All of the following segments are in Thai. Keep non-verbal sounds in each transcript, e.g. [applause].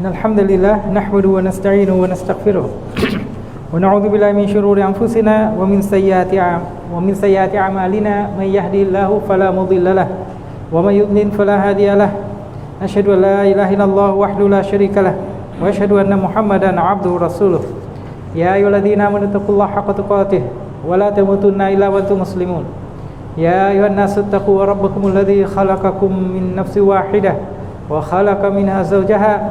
إن الحمد لله نحمده ونستعينه ونستغفره. [clears throat] ونعوذ بالله من شرور أنفسنا ومن سيئات أعم- ومن سيئات أعمالنا. من يهدي الله فلا مضل له ومن يضلل فلا هادي له. أشهد أن لا إله إلا الله وحده لا شريك له وأشهد أن محمدا عبده ورسوله. يا أيها الذين آمنوا اتقوا الله حق تقاته ولا تموتن إلا وأنتم مسلمون. يا أيها الناس اتقوا ربكم الذي خلقكم من نفس واحدة وخلق منها زوجها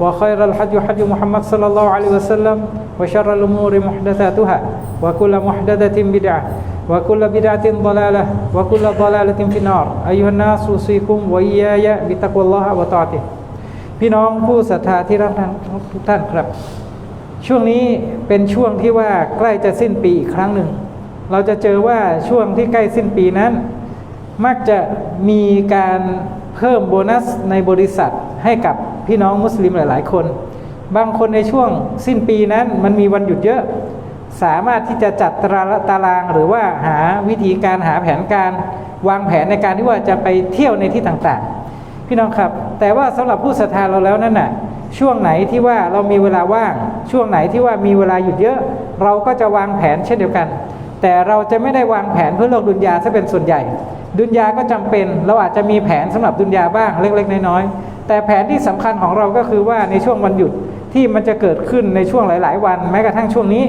وخير الحديث حديث محمد صلى الله عليه وسلم وشر الأمور محدثاتها وكل محدثة بدعة وكل بدعة ضلالة وكل ضلالة في النار أيها الناس أوصيكم وإياي بتقوى الله وطاعته พี่น้องผู้ศรัทธาที่รักทุกท่านครับ ช่วงนี้เป็นช่วงที่ว่าใกล้จะสิ้นปีอีกครั้งหนึ่ง เราจะเจอว่าช่วงที่ใกล้สิ้นปีนั้น มักจะมีการเพิ่มโบนัสในบริษัทให้กับ พี่น้องมุสลิมหลาย ๆ คน บางคนในช่วงสิ้นปีนั้นมันมีวันหยุดเยอะ สามารถที่จะจัดตาราตารางหรือว่าหาวิธีการหาแผนการวางแผนในการที่ว่าจะไปเที่ยวในที่ต่างๆ พี่น้องครับ แต่ว่าสำหรับผู้ศรัทธาเราแล้วนั่นน่ะช่วงไหนที่ว่าเรามีเวลาว่าง ช่วงไหนที่ว่ามีเวลาหยุดเยอะ เราก็จะวางแผนเช่นเดียวกัน แต่เราจะไม่ได้วางแผนเพื่อโลกดุนยาซะเป็นส่วนใหญ่ ดุนยาก็จำเป็น เราอาจจะมีแผนสำหรับดุนยาบ้างเล็กๆน้อยๆ แต่แผนที่สำคัญของเราก็คือว่าในช่วงวันหยุดที่มันจะเกิดขึ้นในช่วงหลาย ๆ วัน แม้กระทั่งช่วงนี้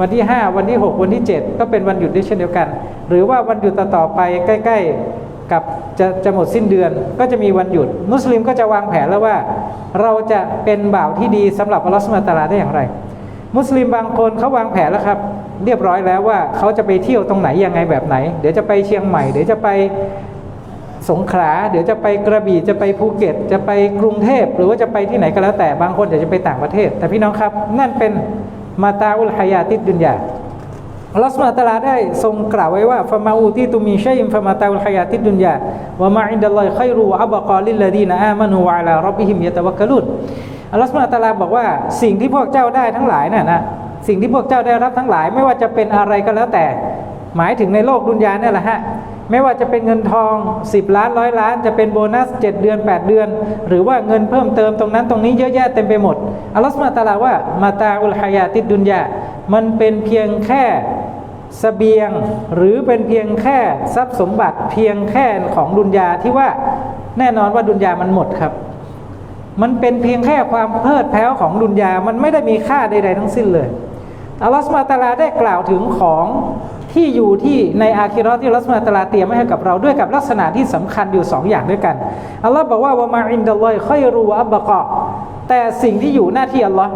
วันที่ 5 วันที่ 6 วันที่ 7 ก็เป็นวันหยุดด้วยเช่นเดียวกัน หรือว่าวันหยุดต่อๆไปใกล้ ๆ กับจะจะหมดสิ้นเดือน ก็จะมีวันหยุด มุสลิมก็จะวางแผนแล้วว่า เราจะเป็นบ่าวที่ดีสำหรับอัลลอฮฺสุลตาราได้อย่างไร มุสลิมบางคนเขาวางแผนแล้วครับ เรียบร้อยแล้วว่าเขาจะไปเที่ยวตรงไหนยังไงแบบไหน เดี๋ยวจะไปเชียงใหม่เดี๋ยวจะไป สงขลาเดี๋ยวจะไปกระบี่จะไปภูเก็ต จะไปกรุงเทพ หรือว่าจะไปที่ไหนก็แล้วแต่บางคนเดี๋ยวจะไปต่างประเทศ แต่พี่น้องครับ นั่นเป็นมาตาอุลฮายาติดดุนยาอัลลอฮฺสุบฮาตาลาได้ทรงกล่าวไว้ว่าฟะมาอูตีตุมีชัยอิมฟะมาตาอุลฮายาติดดุนยาวะมาอินดัลลอฮิขัยรุวะอับกอลิลลดีนอามานูวะอะลาร็อบบิฮิมยะตะวักกะลุนอัลลอฮฺสุบฮาตาลาบอกว่าสิ่งที่พวกเจ้าได้ทั้งหลายน่ะนะสิ่งที่พวกเจ้าได้รับทั้งหลาย ไม่ว่าจะเป็นอะไรก็แล้วแต่ หมายถึงในโลกดุนยาเนี่ยแหละฮะ ไม่ว่าจะเป็นเงินทอง 10 ล้านร้อยล้าน จะเป็นโบนัส 7 เดือน 8 เดือน หรือว่าเงินเพิ่มเติมตรงนั้นตรงนี้เยอะแยะเต็มไปหมดอัลลอฮฺสุบฮาตาลาว่ามาตาอุลฮายาติดดุนยามันเป็นเพียงแค่สเสบียงหรือเป็นเพียงแค่ทรัพย์สมบัติเพียงแค่ของดุนยาที่ว่าแน่นอนว่าดุนยามันหมดครับ มันเป็นเพียงแค่ความเพลิดเพลินของดุนยามันไม่ได้มีค่าใดๆทั้งสิ้นเลย อัลลอฮฺสุบฮานะตาลาได้กล่าวถึงของที่อยู่ที่ในอาคิร์ที่อัลลอฮฺสุบฮานะตาลาเตรียมไว้ให้กับเราด้วยกับลักษณะที่สำคัญอยู่สองอย่างด้วยกันอัลลอฮ์บอกว่าวะมาอินดัลลอยค่อยรุวะอับบะกอแต่สิ่งที่อยู่หน้าที่อัลลอฮ์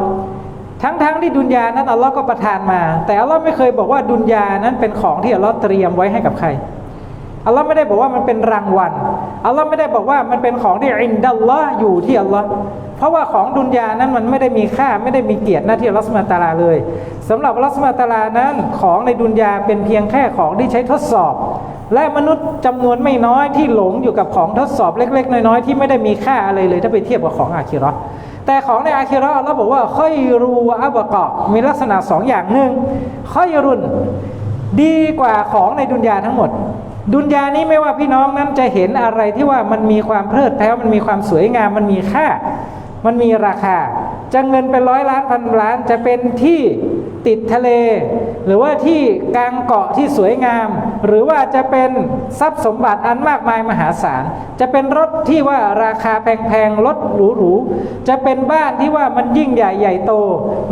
ทั้งๆที่ดุนยานั้นอัลลอฮ์ก็ประทานมา แต่อัลลอฮ์ไม่เคยบอกว่าดุนยานั้นเป็นของที่อัลลอฮ์เตรียมไว้ให้กับใคร อัลลอฮ์ไม่ได้บอกว่ามันเป็นรางวัลอัลลอฮ์ไม่ได้บอกว่ามันเป็นของที่อินดัลลอฮ์อยู่ที่อัลลอฮ์เพราะว่าของดุนยานั้นมันไม่ได้มีค่าไม่ได้มีเกียรติหน้าที่อัลลอฮ์สุบฮาตะอาลาเลยสำหรับอัลลอฮ์สุบฮาตาลานั้นของในดุนยาเป็นเพียงแค่ของที่ใช้ทดสอบ และมนุษย์จำนวนไม่น้อยที่หลงอยู่กับของทดสอบเล็ก ๆ น้อยๆที่ไม่ได้มีค่าอะไรเลย ถ้าไปเทียบกับของอาคิราะห์แต่ของในอาคิราะห์เราบอกว่าค่อยรูอับกะมีลักษณะสองอย่างหนึ่งค่อยรุนดีกว่าของในดุนยาทั้งหมด ดุนยานี้ไม่ว่าพี่น้องนั้นจะเห็นอะไรที่ว่ามันมีความเพลิดเพลินมันมีความสวยงาม มันมีค่า มันมีราคา จะเงินเป็นร้อยล้านพันล้านจะเป็นที่ติดทะเล หรือว่าที่กลางเกาะที่สวยงาม หรือว่าจะเป็นทรัพย์สมบัติอันมากมายมหาศาล จะเป็นรถที่ว่าราคาแพงๆรถหรูๆจะเป็นบ้านที่ว่ามันยิ่งใหญ่ใหญ่โต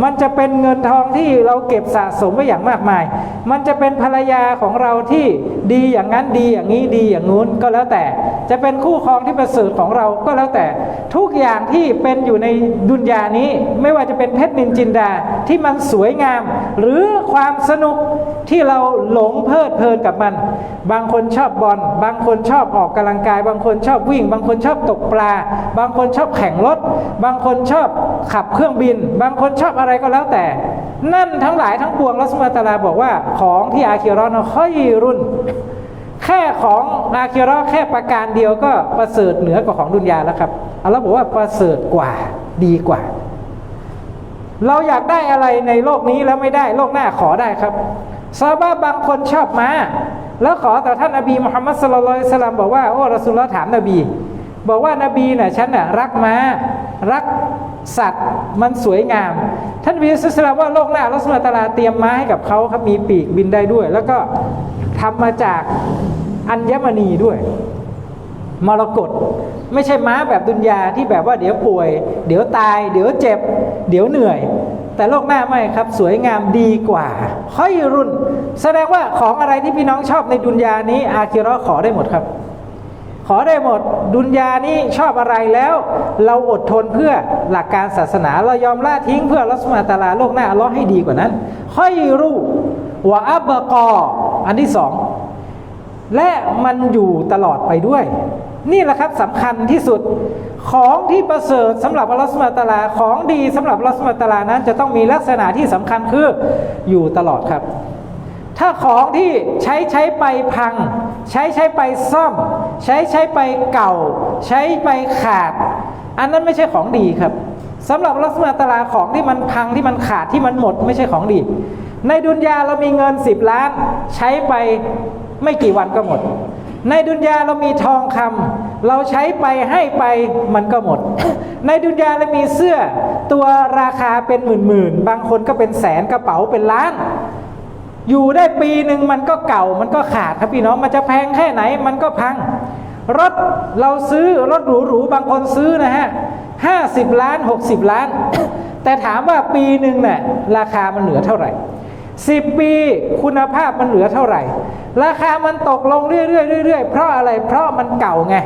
มันจะเป็นเงินทองที่เราเก็บสะสมไว้อย่างมากมาย มันจะเป็นภรรยาของเราที่ดีอย่างนั้นดีอย่างนี้ดีอย่างนู้นก็แล้วแต่ จะเป็นคู่ครองที่ประเสริฐของเราก็แล้วแต่ ทุกอย่างที่เป็นอยู่ในดุนยานี้ ไม่ว่าจะเป็นเพชรนินจินดาที่มันสวยงาม หรือความสนุก ที่เราหลงเพลิดเพลินกับมัน บางคนชอบบอลบางคนชอบออกกำลังกาย บางคนชอบวิ่ง บางคนชอบตกปลา บางคนชอบแข่งรถ บางคนชอบขับเครื่องบิน บางคนชอบอะไรก็แล้วแต่ นั่นทั้งหลายทั้งปวงรัสมาตาลาบอกว่าของที่อาคิรอนค่อยรุ่น แค่ของอาคิราะห์แค่ประการเดียวก็ประเสริฐเหนือกว่าของดุนยาแล้วครับอัลลอฮ์บอกว่าประเสริฐกว่าดีกว่าเราอยากได้อะไรในโลกนี้แล้วไม่ได้โลกหน้าขอได้ครับ ซาบะบางคนชอบม้าแล้วขอแต่ท่านนบีมุฮัมมัดสุลลัลสลัมบอกว่าโอ้รอสุลลอฮ์ถามนบี บอกว่านบีน่ะฉันน่ะรักม้ารักสัตว์มันสวยงาม ท่านนบีสุลต่านว่าโลกหน้าลัสมาตาลาเตรียมม้าให้กับเขาครับมีปีกบินได้ด้วย แล้วก็ทำมาจากอัญมณีด้วย มรกตไม่ใช่ม้าแบบดุนยาที่แบบว่าเดี๋ยวป่วย เดี๋ยวตาย เดี๋ยวเจ็บ เดี๋ยวเหนื่อย แต่โลกหน้าไม่ครับ สวยงามดีกว่าค่อยรุ่น แสดงว่าของอะไรที่พี่น้องชอบในดุนยานี้ อาคิราะห์ขอได้หมดครับ ขอได้หมดดุนยานี้ชอบอะไรแล้ว เราอดทนเพื่อหลักการศาสนา เรายอมละทิ้งเพื่อรัสมาตาลาโลกหน้าลเลอให้ดีกว่านั้นค่อยรู้วะอับบกออันที่สองและมันอยู่ตลอดไปด้วย นี่แหละครับสำคัญที่สุด ของที่ประเสริฐสำหรับอัลลอฮฺสุบฮาตาลาของดีสำหรับอัลลอฮฺสุบฮาตาลานั้น จะต้องมีลักษณะที่สำคัญคืออยู่ตลอดครับ ถ้าของที่ใช้ใช้ไปพัง ใช้ใช้ไปซ่อม ใช้ใช้ไปเก่า ใช้ไปขาด อันนั้นไม่ใช่ของดีครับสำหรับลักษณะตะอาลาของที่มันพังที่มันขาดที่มันหมดไม่ใช่ของดี ในดุนยาเรามีเงิน 10 ล้าน ใช้ไปไม่กี่วันก็หมด ในดุนยาเรามีทองคำเราใช้ไปให้ไปมันก็หมด ในดุนยาเรามีเสื้อ ตัวราคาเป็นหมื่นๆ บางคนก็เป็นแสนกระเป๋าเป็นล้าน อยู่ได้ปีหนึ่งมันก็เก่ามันก็ขาดครับพี่น้องมันจะแพงแค่ไหนมันก็พัง รถเราซื้อรถหรูๆบางคนซื้อนะฮะห้าสิบล้านหกสิบล้าน แต่ถามว่าปีหนึ่งเนี่ยราคามันเหลือเท่าไหร่ สิบปีคุณภาพมันเหลือเท่าไหร่ ราคามันตกลงเรื่อยๆเรื่อยๆเพราะอะไรเพราะมันเก่าไง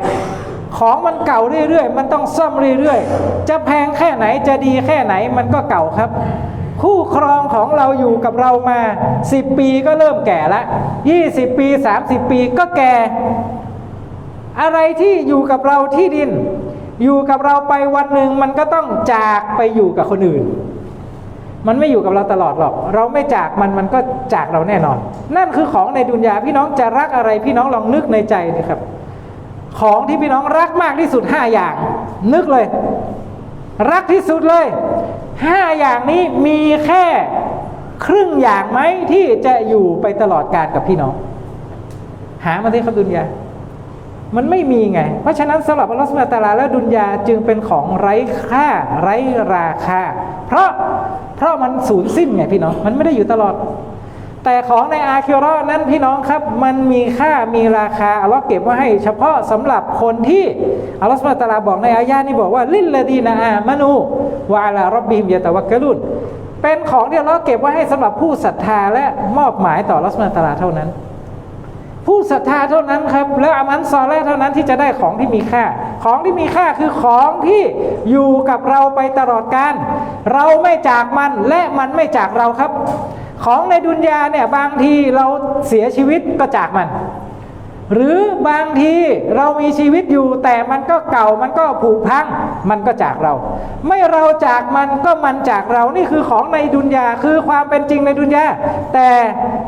ของมันเก่าเรื่อยๆ มันต้องซ่อมเรื่อยๆ จะแพงแค่ไหนจะดีแค่ไหนมันก็เก่าครับ คู่ครองของเราอยู่กับเรามา 10 ปีก็เริ่มแก่ละ20 ปี 30 ปีก็แก่ อะไรที่อยู่กับเราที่ดิน อยู่กับเราไปวันหนึ่งมันก็ต้องจากไปอยู่กับคนอื่น มันไม่อยู่กับเราตลอดหรอก เราไม่จากมันมันก็จากเราแน่นอน นั่นคือของในดุนยาพี่น้องจะรักอะไรพี่น้องลองนึกในใจนะครับ ของที่พี่น้องรักมากที่สุดห้าอย่าง นึกเลย รักที่สุดเลยห้าอย่างนี้มีแค่ครึ่งอย่างไหมที่จะอยู่ไปตลอดกาลกับพี่น้อง หามาที่ครับดุนยามันไม่มีไง เพราะฉะนั้นสำหรับอัลลอฮฺสุบฮาตะอาลาและดุนยาจึงเป็นของไร้ค่าไร้ราคา เพราะ เพราะมันสูญสิ้นไงพี่น้อง มันไม่ได้อยู่ตลอด แต่ของในอาคิเรอนั้นพี่น้องครับ มันมีค่ามีราคาอัลลอฮ์เก็บไว้ให้ เฉพาะสำหรับคนที่อัลลอฮ์สุบตาลาบอกในอายานี้บอกว่าลิลลดีนาอามานูวาลารบบิมยะตะวักกะลุนเป็นของที่อัลลอฮ์เก็บไว้ให้สำหรับผู้ศรัทธาและมอบหมายต่ออัลลอฮ์สุบตาลาเท่านั้น ผู้ศรัทธาเท่านั้นครับ และอามันซอแลเท่านั้นที่จะได้ของที่มีค่า ของที่มีค่าคือของที่อยู่กับเราไปตลอดกาลเราไม่จากมันและมันไม่จากเราครับ ของในดุนยาเนี่ยบางทีเราเสียชีวิตก็จากมัน หรือบางทีเรามีชีวิตอยู่ แต่มันก็เก่ามันก็ผุพังมันก็จากเรา ไม่เราจากมันก็มันจากเรานี่คือของในดุนยาคือความเป็นจริงในดุนยาแต่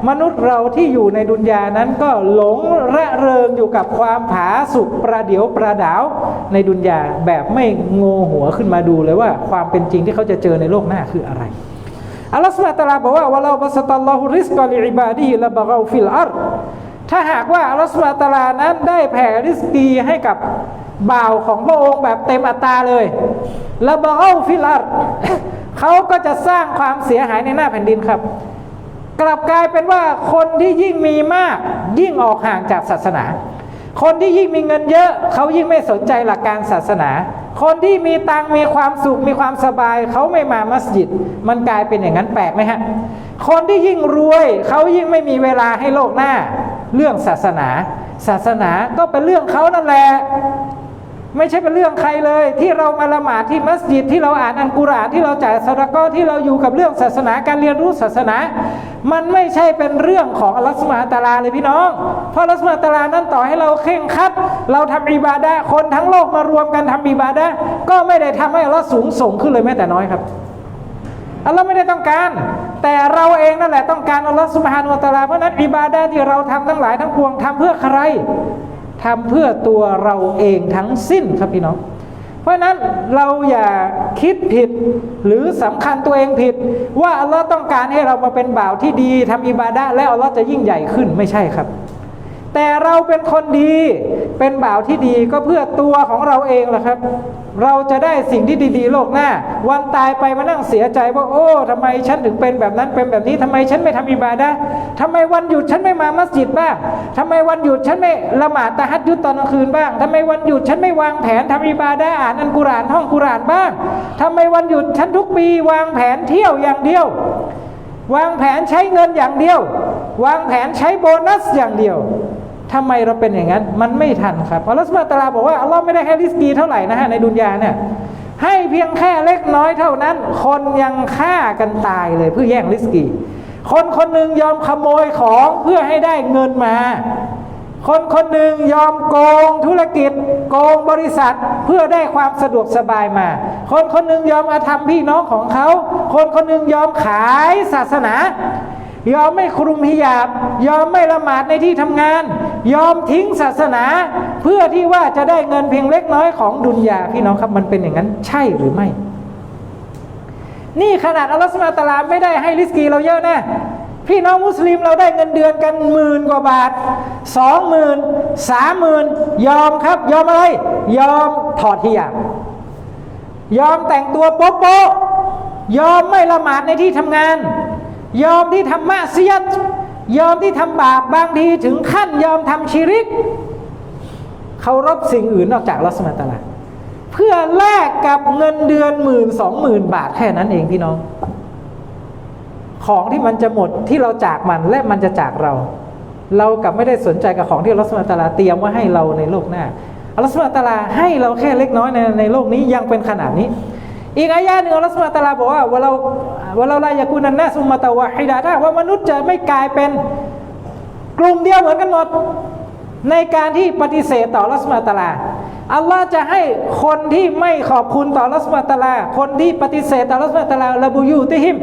มนุษย์เราที่อยู่ในดุนยานั้นก็หลงระเริงอยู่กับความผาสุกประเดียวประดาวในดุนยาแบบไม่โงหัวขึ้นมาดูเลยว่า ความเป็นจริงที่เขาจะเจอในโลกหน้าคืออะไรอัลลอฮฺสุบฮานะฮูวะตาลาบอกว่าวะลาบัสตัลลอฮุริสกอลิอิบาดีฮิละบะกาฟิลอัร ถ้าหากว่าอัลลอฮฺสุบฮาตาลานั้นได้แผ่ริสกีให้กับบ่าวของพระองค์แบบเต็มอัตราเลยละบะกาฟิลอัรเขาก็จะสร้างความเสียหายในหน้าแผ่นดินครับ กลับกลายเป็นว่าคนที่ยิ่งมีมากยิ่งออกห่างจากศาสนา คนที่ยิ่งมีเงินเยอะ เขายิ่งไม่สนใจหลักการศาสนา คนที่มีตังมีความสุขมีความสบาย เขาไม่มามัสยิด มันกลายเป็นอย่างนั้นแปลกไหมฮะคนที่ยิ่งรวย เขายิ่งไม่มีเวลาให้โลกหน้า เรื่องศาสนา ศาสนาก็เป็นเรื่องเขานั่นแหละไม่ใช่เป็นเรื่องใครเลย ที่เรามาละหมาดที่มัสยิดที่เราอ่านอันกุรอานที่เราจ่ายสดาก็ที่เราอยู่กับเรื่องศาสนาการเรียนรู้ศาสนา มันไม่ใช่เป็นเรื่องของอัลลอฮฺสุบฮานตาลาเลยพี่น้อง เพราะอัลลอฮฺสุบฮานตาลานั้นต่อให้เราเข่งครัด เราทำอิบาดะคนทั้งโลกมารวมกันทำอิบาดะก็ไม่ได้ทำให้อัลลอฮ์สูงส่งขึ้นเลยแม้แต่น้อยครับ อัลลอฮ์ไม่ได้ต้องการ แต่เราเองนั่นแหละต้องการอัลลอฮ์สุบฮานุวะตลาเพราะนั้นอิบาดะห์ที่เราทำทั้งหลายทั้งปวงทำเพื่อใครทำเพื่อตัวเราเองทั้งสิ้นครับพี่น้อง เพราะนั้นเราอย่าคิดผิดหรือสำคัญตัวเองผิด ว่าอัลลอฮ์ต้องการให้เรามาเป็นบ่าวที่ดีทำอิบาดะห์แล้วอัลลอฮ์จะยิ่งใหญ่ขึ้นไม่ใช่ครับ แต่เราเป็นคนดี เป็นบ่าวที่ดีก็เพื่อตัวของเราเองแหละครับ เราจะได้สิ่งที่ดีๆ โลกหน้า วันตายไปมานั่งเสียใจว่าโอ้ทำไมฉันถึงเป็นแบบนั้นเป็นแบบนี้ทำไมฉันไม่ทำอิบาดะทำไมวันหยุดฉันไม่มามัสยิดบ้างทำไมวันหยุดฉันไม่ละหมาดตะฮัดยุดตอนกลางคืนบ้างทำไมวันหยุดฉันไม่วางแผนทำอิบาดะอ่านอันกุรานท่องกุรานบ้างทำไมวันหยุดฉันทุกปี วางแผนเที่ยวอย่างเดียว วางแผนใช้เงินอย่างเดียว วางแผนใช้โบนัสอย่างเดียว ทำไมเราเป็นอย่างนั้น มันไม่ทันครับอัลลอฮฺสุบฮานะตาลาบอกว่าอัลลอฮ์ไม่ได้ให้ริสกีเท่าไหร่นะฮะในดุนยาเนี่ยให้เพียงแค่เล็กน้อยเท่านั้น คนยังฆ่ากันตายเลยเพื่อแย่งริสกี คนคนหนึ่งยอมขโมยของเพื่อให้ได้เงินมา คนคนหนึ่งยอมโกงธุรกิจ โกงบริษัทเพื่อได้ความสะดวกสบายมา คนคนหนึ่งยอมอาธรรมพี่น้องของเขา คนคนหนึ่งยอมขายศาสนายอมไม่คลุมฮิญาบ ยอมไม่ละหมาดในที่ทำงาน ยอมทิ้งศาสนา เพื่อที่ว่าจะได้เงินเพียงเล็กน้อยของดุนยาพี่น้องครับมันเป็นอย่างนั้นใช่หรือไม่ นี่ขนาดอัลลอฮฺสุบฮานะตาลาไม่ได้ให้ริสกีเราเยอะนะพี่น้องมุสลิมเราได้เงินเดือนกันหมื่นกว่าบาทสองหมื่นสามหมื่นยอมครับ ยอมอะไร ยอมถอดฮิญาบยอมแต่งตัวโป๊ะโป๊ะยอมไม่ละหมาดในที่ทำงาน ยอมที่ทำมาเสียด ยอมที่ทำบาปบางทีถึงขั้นยอมทำชีริกเคารพสิ่งอื่นนอกจากอัลลอฮฺสุบฮานะตะอาลาเพื่อแลกกับเงินเดือนหมื่นสองหมื่นบาทแค่นั้นเองพี่น้อง ของที่มันจะหมดที่เราจากมันและมันจะจากเรา เรากับไม่ได้สนใจกับของที่อัลลอฮฺสุบฮานะตะอาลาเตรียมไว้ให้เราในโลกหน้าอัลลอฮฺสุบฮานะตะอาลาให้เราแค่เล็กน้อยในในโลกนี้ยังเป็นขนาดนี้ อีกอายะหนึ่งอัลลอฮฺสุบฮาตาลาบอกว่าว่าเราว่าเราลายากุนันนาสุมมะตะวะฮิดาถ้าว่ามนุษย์จะไม่กลายเป็นกลุ่มเดียวเหมือนกันหมด ในการที่ปฏิเสธต่ออัสุบฮาตาลาอัลลอฮ์จะให้คนที่ไม่ขอบคุณต่ออัสุบฮาตาลา คนที่ปฏิเสธต่ออัสุบฮาตาลาระบุยูติหิม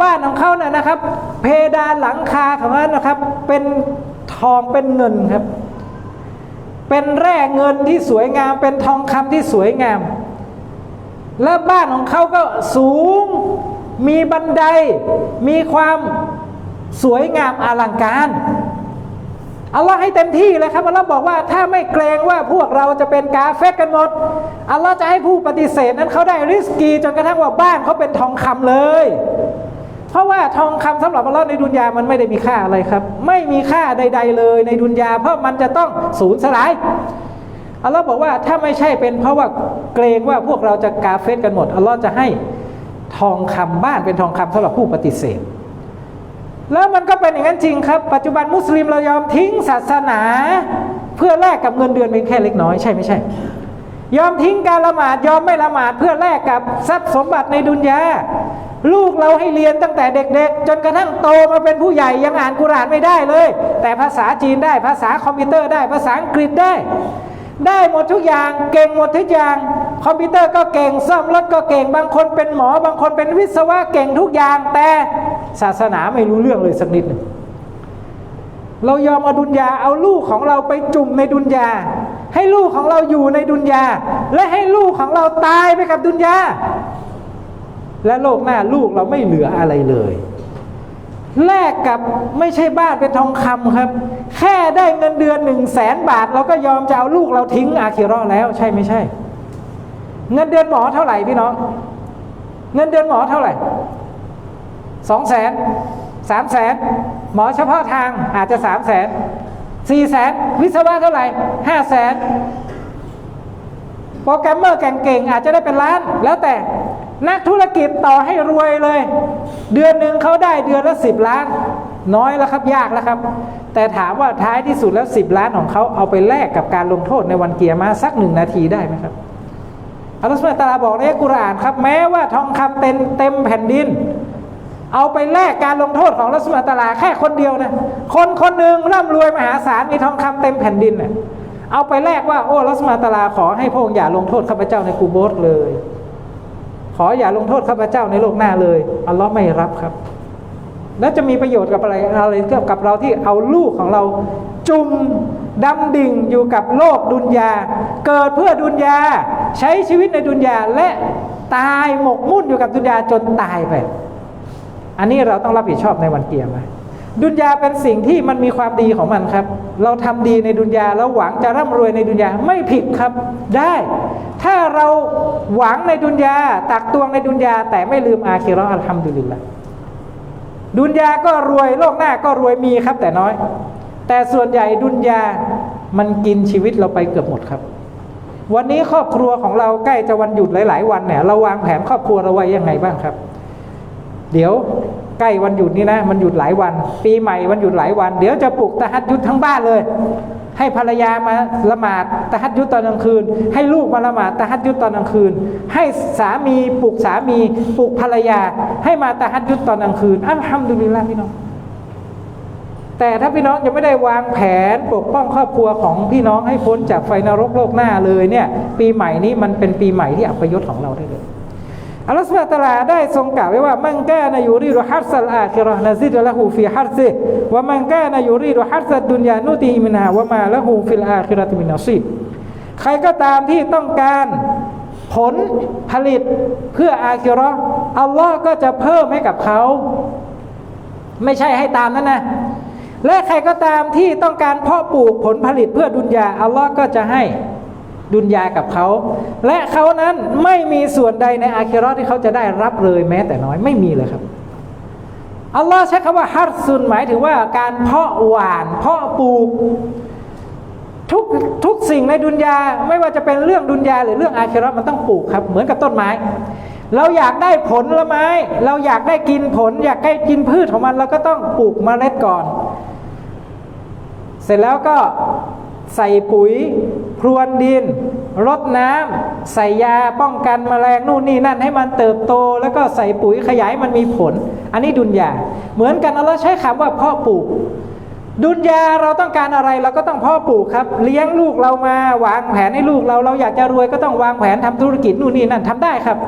บ้านของเขาเนี่ยนะครับ เพดานหลังคาของนั้นนะครับ เป็นทองเป็นเงินครับ เป็นแร่เงินที่สวยงาม เป็นทองคำที่สวยงาม และบ้านของเขาก็สูง มีบันได มีความสวยงามอลังการอัลลอฮ์ให้เต็มที่เลยครับอัลลอฮ์บอกว่าถ้าไม่เกรงว่าพวกเราจะเป็นกาเฟกกันหมดอัลลอฮ์จะให้ผู้ปฏิเสธนั้นเขาได้ริสกีจนกระทั่งว่าบ้านเขาเป็นทองคำเลย เพราะว่าทองคำสำหรับอัลลอฮ์ในดุนยามันไม่ได้มีค่าอะไรครับ ไม่มีค่าใด ๆ เลยในดุนยาเพราะมันจะต้องสูญสลาย อัลลอฮ์บอกว่าถ้าไม่ใช่เป็นเพราะว่าเกรงว่าพวกเราจะกาเฟตกันหมดอัลลอฮ์จะให้ทองคำบ้านเป็นทองคำสำหรับผู้ปฏิเสธ แล้วมันก็เป็นอย่างนั้นจริงครับ ปัจจุบันมุสลิมเรายอมทิ้งศาสนา เพื่อแลกกับเงินเดือนเพียงแค่เล็กน้อยใช่ไม่ใช่ ยอมทิ้งการละหมาดยอมไม่ละหมาดเพื่อแลกกับทรัพย์สมบัติในดุนยาลูกเราให้เรียนตั้งแต่เด็กๆ จนกระทั่งโตมาเป็นผู้ใหญ่ยังอ่านกุรานไม่ได้เลย แต่ภาษาจีนได้ภาษาคอมพิวเตอร์ได้ภาษาอังกฤษได้ ได้หมดทุกอย่างเก่งหมดทุกอย่าง คอมพิวเตอร์ก็เก่งซ่อมรถก็เก่ง บางคนเป็นหมอ บางคนเป็นวิศวะเก่งทุกอย่าง แต่ศาสนาไม่รู้เรื่องเลยสักนิดหนึ่งเรายอมเอาดุนยาเอาลูกของเราไปจุ่มในดุนยา ให้ลูกของเราอยู่ในดุนยา และให้ลูกของเราตายไปกับดุนยา และโลกหน้าลูกเราไม่เหลืออะไรเลยแลกกับไม่ใช่บ้านเป็นทองคำครับ แค่ได้เงินเดือนหนึ่งแสนบาท เราก็ยอมจะเอาลูกเราทิ้งอาคิรอแล้วใช่ไม่ใช่ เงินเดือนหมอเท่าไหร่พี่น้อง เงินเดือนหมอเท่าไหร่สองแสนสามแสนหมอเฉพาะทางอาจจะสามแสนสี่แสนวิศวะเท่าไหร่ห้าแสนโปรแกรมเมอร์เก่งๆอาจจะได้เป็นล้าน แล้วแต่นักธุรกิจต่อให้รวยเลย เดือนหนึ่งเขาได้เดือนละสิบล้าน น้อยแล้วครับยากแล้วครับ แต่ถามว่าท้ายที่สุดแล้วสิบล้านของเขาเอาไปแลกกับการลงโทษในวันเกียร์มาสักหนึ่งนาทีได้ไหมครับอัลลอฮฺสุบตาลาบอกในกุรอานครับ แม้ว่าทองคำเต็มเต็มแผ่นดิน เอาไปแลกการลงโทษของรัสุลตาลาแค่คนเดียวนะคนคนหนึ่งร่ำรวยมหาศาลมีทองคำเต็มแผ่นดินเน่ยเอาไปแลกว่าโอ้รัสุลตาลาขอให้พระองค์อย่าลงโทษข้าพเจ้าในกูโบสเลยขขออย่าลงโทษข้าพเจ้าในโลกหน้าเลยอัลลอฮ์ไม่รับครับ แล้วจะมีประโยชน์กับอะไรอะไรเกี่ยวกับเราที่เอาลูกของเรา จุ่มดำดิ่งอยู่กับโลกดุนยา เกิดเพื่อดุนยา ใช้ชีวิตในดุนยาและตายหมกมุ่นอยู่กับดุนยาจนตายไป อันนี้เราต้องรับผิดชอบในวันเกียรติดุนยาเป็นสิ่งที่มันมีความดีของมันครับ เราทำดีในดุนยาแล้วหวังจะร่ำรวยในดุนยาไม่ผิดครับ ได้ ถ้าเราหวังในดุนยาตักตวงในดุนยาแต่ไม่ลืมอาคิราะห์อัลฮัมดุลิลละ ดุนยาก็รวยโลกหน้าก็รวยมีครับ แต่น้อย แต่ส่วนใหญ่ดุนยามันกินชีวิตเราไปเกือบหมดครับ วันนี้ครอบครัวของเราใกล้จะวันหยุดหลาย ๆ วันเนี่ยเราวางแผนครอบครัวเราไว้ยังไงบ้างครับ เดี๋ยวใกล้วันหยุดนี้นะ มันหยุดหลายวัน ปีใหม่วันหยุดหลายวัน เดี๋ยวจะปลูกตะฮัดยุดทั้งบ้านเลย ให้ภรรยามาละหมาดตะฮัดยุดตอนกลางคืน ให้ลูกมาละหมาดตะฮัดยุดตอนกลางคืน ให้สามีปลุกสามีปลุกภรรยา ให้มาตะฮัดยุดตอนกลางคืนอัลฮัมดุลิลละพี่น้องแต่ถ้าพี่น้องยังไม่ได้วางแผนปกป้องครอบครัวของพี่น้องให้พ้นจากไฟนรกโลกหน้าเลยเนี่ย ปีใหม่นี้มันเป็นปีใหม่ที่อัปยศของเราได้เลย อัลลอฮฺสุบะตะอาลาได้ทรงกล่าวไว้ว่ามันกานะยูรีดุฮัสซัลอาคิราะห์นะซิดละหูฟีฮัสซิวะมันกานะยูรีดุฮัสซัดดุนยานุตีมินาวะมาละหูฟิลอาคิราติมินนัซีใครก็ตามที่ต้องการผลผลิตเพื่ออาคิราะห์อัลลอฮ์ก็จะเพิ่มให้กับเขา ไม่ใช่ให้ตามนั้นนะและใครก็ตามที่ต้องการเพาะปลูกผลผลิตเพื่อดุนยาอัลลอฮ์ก็จะให้ ดุนยากับเขา และเขานั้นไม่มีส่วนใดในอาคิราะห์ที่เขาจะได้รับเลยแม้แต่น้อยไม่มีเลยครับอัลลอฮ์ใช้คำว่าฮัตซุนหมายถึงว่าการเพาะหวาน เพาะปลูกทุกทุกสิ่งในดุนยาไม่ว่าจะเป็นเรื่องดุนยาหรือเรื่องอาคิราะห์มันต้องปลูกครับ เหมือนกับต้นไม้ เราอยากได้ผลละไม้ เราอยากได้กินผล อยากได้กินพืชของมันเราก็ต้องปลูกเมล็ดก่อน เสร็จแล้วก็ ใส่ปุ๋ย พรวนดิน รดน้ำใส่ยาป้องกันแมลงนู่นนี่นั่นให้มันเติบโต แล้วก็ใส่ปุ๋ยขยายมันมีผล อันนี้ดุนยา เหมือนกันอัลลอฮ์ใช้คำว่าเพาะปลูก ดุนยาเราต้องการอะไรเราก็ต้องเพาะปลูกครับ เลี้ยงลูกเรามาวางแผนให้ลูกเราเราอยากจะรวยก็ต้องวางแผนทำธุรกิจนู่นนี่นั่นทำได้ครับ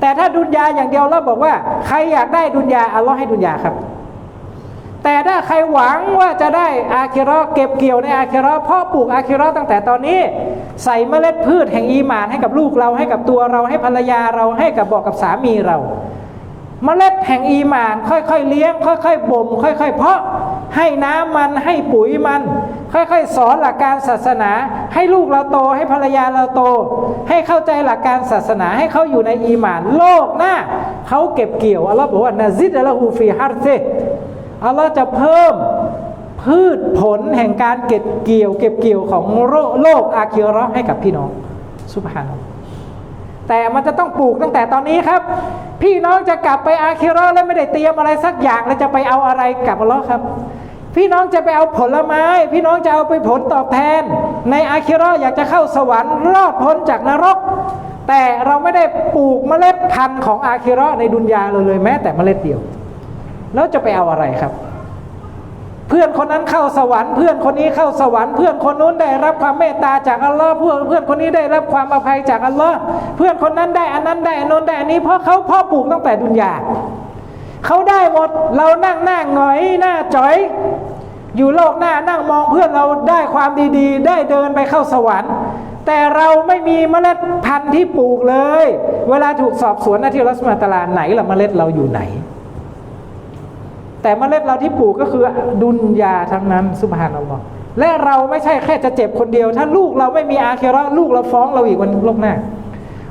แต่ถ้าดุนยาอย่างเดียวเราบอกว่า ใครอยากได้ดุนยาอัลลอฮ์ให้ดุนยาครับ แต่ถ้าใครหวังว่าจะได้อาคิราะห์เก็บเกี่ยวในอาคิราะห์เพาะปลูกอาคิราะห์ตั้งแต่ตอนนี้ ใส่เมล็ดพืชแห่งอีหมานให้กับลูกเราให้กับตัวเราให้ภรรยาเราให้กับบอกกับสามีเรา เมล็ดแห่งอีหมานค่อยๆเลี้ยง ค่อยๆบ่มค่อย ๆ เพาะให้น้ำมันให้ปุ๋ยมัน ค่อยๆ สอนหลักการศาสนา ให้ลูกเราโตให้ภรรยาเราโต ให้เข้าใจหลักการศาสนาให้เขาอยู่ในอีหมาน โลกหน้าเขาเก็บเกี่ยวอัลลอฮ์บอกว่านาซิดอัลลอฮูฟีฮัรเซ อัลลอฮ์จะเพิ่มพืชผลแห่งการเก็บเกี่ยว เก็บเกี่ยวของโลกโลกอาคิราะห์ให้กับพี่น้องสุบฮานัลลอฮ์แต่มันจะต้องปลูกตั้งแต่ตอนนี้ครับ พี่น้องจะกลับไปอาคิราะห์แล้วไม่ได้เตรียมอะไรสักอย่างแล้วจะไปเอาอะไรกลับอัลลอฮ์ครับ พี่น้องจะไปเอาผลไม้ พี่น้องจะเอาไปผลตอบแทน ในอาคิราะห์อยากจะเข้าสวรรค์รอดพ้นจากนรก แต่เราไม่ได้ปลูกเมล็ดพันธุ์ของอาคิราะห์ในดุนยาเลยเลยแม้แต่เมล็ดเดียว แล้วจะไปเอาอะไรครับ เพื่อนคนนั้นเข้าสวรรค์เพื่อนคนนี้เข้าสวรรค์เพื่อนคนนู้นได้รับความเมตตาจากอัลลอฮ์เพื่อนเพื่อนคนนี้ได้รับความอภัยจากอัลลอฮ์เพื่อนคนนั้นได้อันนั้นได้อันโน้นได้อันนี้เพราะเขาพ่อปลูกตั้งแต่ดุนยาเขาได้หมดเรานั่งหน้าหงอยหน้าจ๋อย อยู่โลกหน้านั่งมองเพื่อนเราได้ความดีๆ ได้เดินไปเข้าสวรรค์แต่เราไม่มีเมล็ดพันธุ์ที่ปลูกเลย เวลาถูกสอบสวนนะที่รัสมาตาลาไหนละเมล็ดเราอยู่ไหน แต่เมล็ดเราที่ปลูกก็คือดุนยาทั้งนั้นสุบฮานัลลอฮ์และเราไม่ใช่แค่จะเจ็บคนเดียว ถ้าลูกเราไม่มีอาเคราะลูกเราฟ้องเราอีกวันโลกหน้า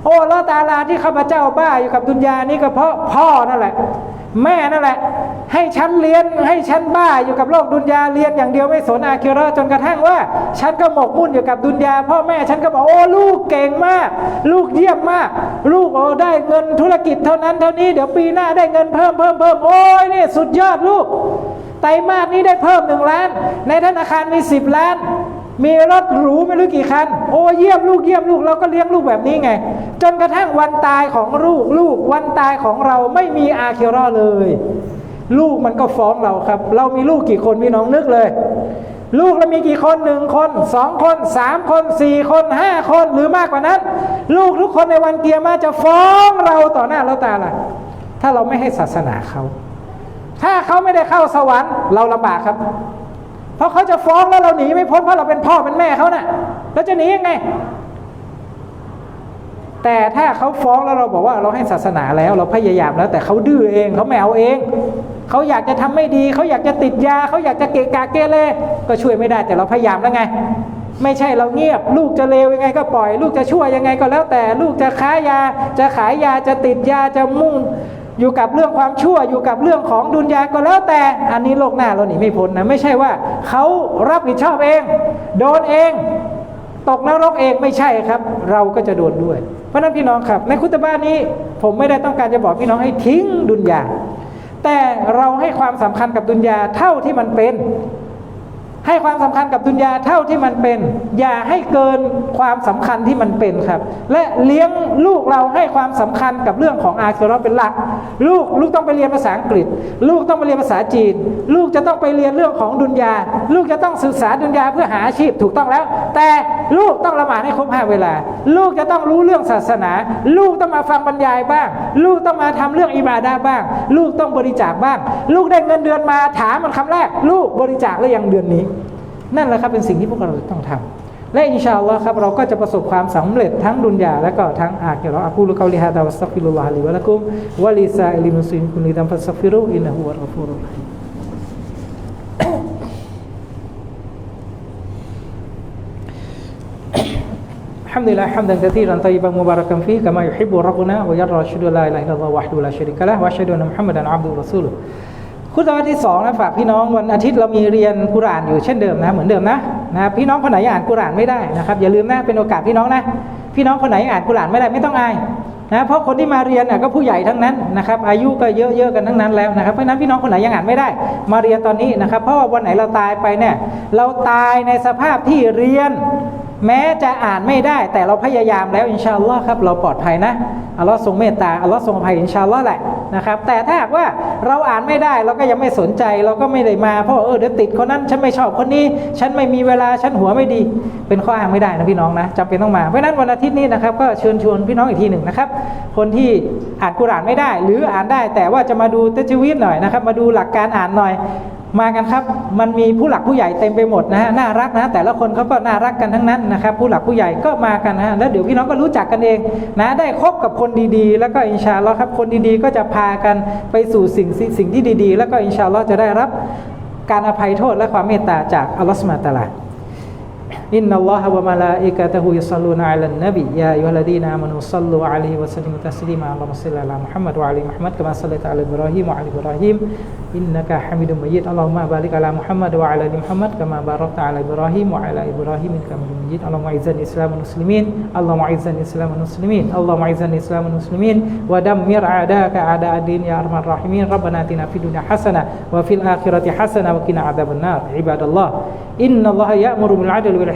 อ้ลอตาลาที่ข้าพเจ้าบ้าอยู่กับดุนยานี่ก็เพราะพ่อนั่นแหละ แม่นั่นแหละ ให้ฉันเรียนให้ฉันบ้าอยู่กับโลกดุนยาเรียนอย่างเดียวไม่สนอาคิระจนกระทั่งว่า ฉันก็หมกมุ่นอยู่กับดุนยาพ่อแม่ฉันก็บอกโอ้ลูกเก่งมาก ลูกเยี่ยมมาก ลูกโอ้ได้เงินธุรกิจเท่านั้นเท่านี้เดี๋ยวปีหน้าได้เงินเพิ่มเพิ่มเพิ่มโอ้ยนี่สุดยอดลูกไตรมาสนี้ได้เพิ่มหนึ่งล้าน ในธนาคารมีสิบล้าน มีรถหรูไม่รู้กี่คัน โอ้เยี่ยมลูกเยี่ยมลูกเราก็เลี้ยงลูกแบบนี้ไง จนกระทั่งวันตายของลูกลูกวันตายของเราไม่มีอาคิเราะห์เลย ลูกมันก็ฟ้องเราครับ เรามีลูกกี่คนพี่น้องนึกเลย ลูกเรามีกี่คนหนึ่งคนสองคนสามคนสี่คนห้าคนหรือมากกว่านั้น ลูกทุกคนในวันเกียร์มาจะฟ้องเราต่อหน้าเราตาล่ะ ถ้าเราไม่ให้ศาสนาเขา ถ้าเขาไม่ได้เข้าสวรรค์เราลำบากครับ เพราะเขาจะฟ้องแล้วเราหนีไม่พ้นเพราะเราเป็นพ่อเป็นแม่เขานะ่ะแล้วจะหนียังไง แต่ถ้าเขาฟ้องแล้วเราบอกว่าเราให้ศาสนาแล้ว เราพยายามแล้ว แต่เขาดื้อเองเขาไม่เอาเองเขาอยากจะทำไม่ดีเขาอยากจะติดยาเขาอยากจะเกะกะเกเรก็ช่วยไม่ได้แต่เราพยายามแล้วไง ไม่ใช่เราเงียบ ลูกจะเลวยังไงก็ปล่อย ลูกจะชั่วยังไงก็แล้วแต่ ลูกจะค้ายาจะขายยาจะติดยาจะมุ่ง อยู่กับเรื่องความชั่วอยู่กับเรื่องของดุนยาก็แล้วแต่ อันนี้โลกหน้าเราหนีไม่พ้นนะไม่ใช่ว่าเขารับผิดชอบเอง โดนเอง ตกนรกเองไม่ใช่ครับ เราก็จะโดนด้วย เพราะนั้นพี่น้องครับ ในคุตบ้านนี้ ผมไม่ได้ต้องการจะบอกพี่น้องให้ทิ้งดุนยาแต่เราให้ความสำคัญกับดุนยาเท่าที่มันเป็น ให้ความสำคัญกับดุนยาเท่าที่มันเป็น อย่าให้เกินความสำคัญที่มันเป็นครับ และเลี้ยงลูกเราให้ความสำคัญกับเรื่องของอาคีรอเป็นหลัก ลูกลูกต้องไปเรียนภาษาอังกฤษ ลูกต้องไปเรียนภาษาจีน ลูกจะต้องไปเรียนเรื่องของดุนยา ลูกจะต้องศึกษาดุนยาเพื่อหาอาชีพถูกต้องแล้ว แต่ลูกต้องละหมาดให้ครบห้าเวลา ลูกจะต้องรู้เรื่องศาสนา ลูกต้องมาฟังบรรยายบ้าง ลูกต้องมาทำเรื่องอิบาดาบ้าง ลูกต้องบริจาคบ้าง ลูกได้เงินเดือนมาถามมันคำแรก ลูกบริจาคหรือยังเดือนนี้ นั่นแหละครับเป็นสิ่งที่พวกเราต้องทำ และอินชาอัลลอฮ์ครับเราก็จะประสบความสำเร็จทั้งดุนยาและก็ทั้งอาคีเราอากูลุกาลิฮะตาวักฟิลุลาฮิวะลักุมวะลิซาอิลิมุสลิมคุนิดัมฟัสฟิรุอินนะฮุวะกัฟุรุฮิัมดุลิลลาห์ฮัมดันกะซีรันตอยบังมุบารักันฟีกะมายุฮิบุร็อบบุนาวยะรอชุดุลาอิลาฮิลลัลลอฮ์วะฮ์ดุลาชะริกะละฮ์วะอัชฮะดุอันมุฮัมมัดอันอับดุรรอซูลุ งนะฝากพี่น้องวันอาทิตย์เรามีเรียนกุรานอยู่เช่นเดิมนะเหมือนเดิมนะนะพี่น้องคนไหนอ่านกุรานไม่ได้นะครับอย่าลืมนะเป็นโอกาสพี่น้องนะพี่น้องคนไหนอ่านกุรานไม่ได้ไม่ต้องอายนะเพราะคนที่มาเรียนน่ะก็ผู้ใหญ่ทั้งนั้นนะครับอายุก็เยอะๆกันทั้งนั้นแล้วนะครับเพราะนั้นพี่น้องคนไหนยังอ่านไม่ได้ มาเรียนตอนนี้นะครับเพราะว่าวันไหนเราตายไปเนี่ยเราตายในสภาพที่เรียน แม้จะอ่านไม่ได้ แต่เราพยายามแล้วอินชาอัลลอฮ์ครับเราปลอดภัยนะอัลลอฮ์ทรงเมตตาอัลลอฮ์ทรงอภัยอินชาอัลลอฮ์แหละนะครับแต่ถ้าหากว่าเราอ่านไม่ได้เราก็ยังไม่สนใจเราก็ไม่ได้มาเพราะเออเดี๋ยวติดคนนั้นฉันไม่ชอบคนนี้ ฉันไม่มีเวลาฉันหัวไม่ดี เป็นข้ออ้างไม่ได้นะพี่น้องนะจำเป็นต้องมาเพราะนั้นวันอาทิตย์นี้นะครับก็เชิญชวนพี่น้องอีกทีหนึ่งนะครับ คนที่อ่านกุรานไม่ได้ หรืออ่านได้แต่ว่าจะมาดูเตชีวิตหน่อยนะครับ มาดูหลักการอ่านหน่อย มากันครับ มันมีผู้หลักผู้ใหญ่เต็มไปหมดนะฮะน่ารักนะ แต่ละคนเขาก็น่ารักกันทั้งนั้นนะครับ ผู้หลักผู้ใหญ่ก็มากันนะฮะแล้วเดี๋ยวพี่น้องก็รู้จักกันเองนะได้คบกับคนดีๆ แล้วก็อินชาอัลลอฮ์ครับคนดีๆ ก็จะพากันไปสู่สิ่งสิ่งที่ดีๆ แล้วก็อินชาอัลลอฮ์จะได้รับการอภัยโทษและความเมตตาจากอัลลอฮ์สุอินนัลลอฮะวะมะลาอิกะตะฮูยัสลูนอะลันนบียาอัยยุฮัลลดีนาอามานุศ็อลลูอะลัยฮิวะซัลลิมุตัสลีมาอัลลอฮุมมะศ็อลลิอะลามุฮัมมัดวะอะลัยมุฮัมมัดกะมาศ็อลลัตอะลาอิบรอฮีมวะอะลัยอิบรอฮีมอินนะกะฮะมิดุมมัยีดอัลลอฮุมมะบาริกอะลามุฮัมมัดวะอะลัยมุฮัมมัดกะมาบารอกตะอะลาอิบรอฮีมวะอะลัยอิบรอฮีมกะมิดุมมัยีดอัลลอฮุมมะอิซซัลอิสลามวัลมุสลิมีนอัลลอฮุมมะอิซซัลอิสลามวัลมุสลิมีนอัลลอฮุมมะอิซซัลอิสลามวัลมุสลิมีนวะดัมมิรอะดากะอะดาอดดีนยาอัรมัรรอฮีมีนร็บบะนาอาตินาฟิดดุนยาฮะซะนะวะฟิลอาคิเราะติฮะซะนะวะกินาอะซาบันนารอิบาดัลลอฮ์อินนัลลอฮะยะมุรุบิลอะดิลวัล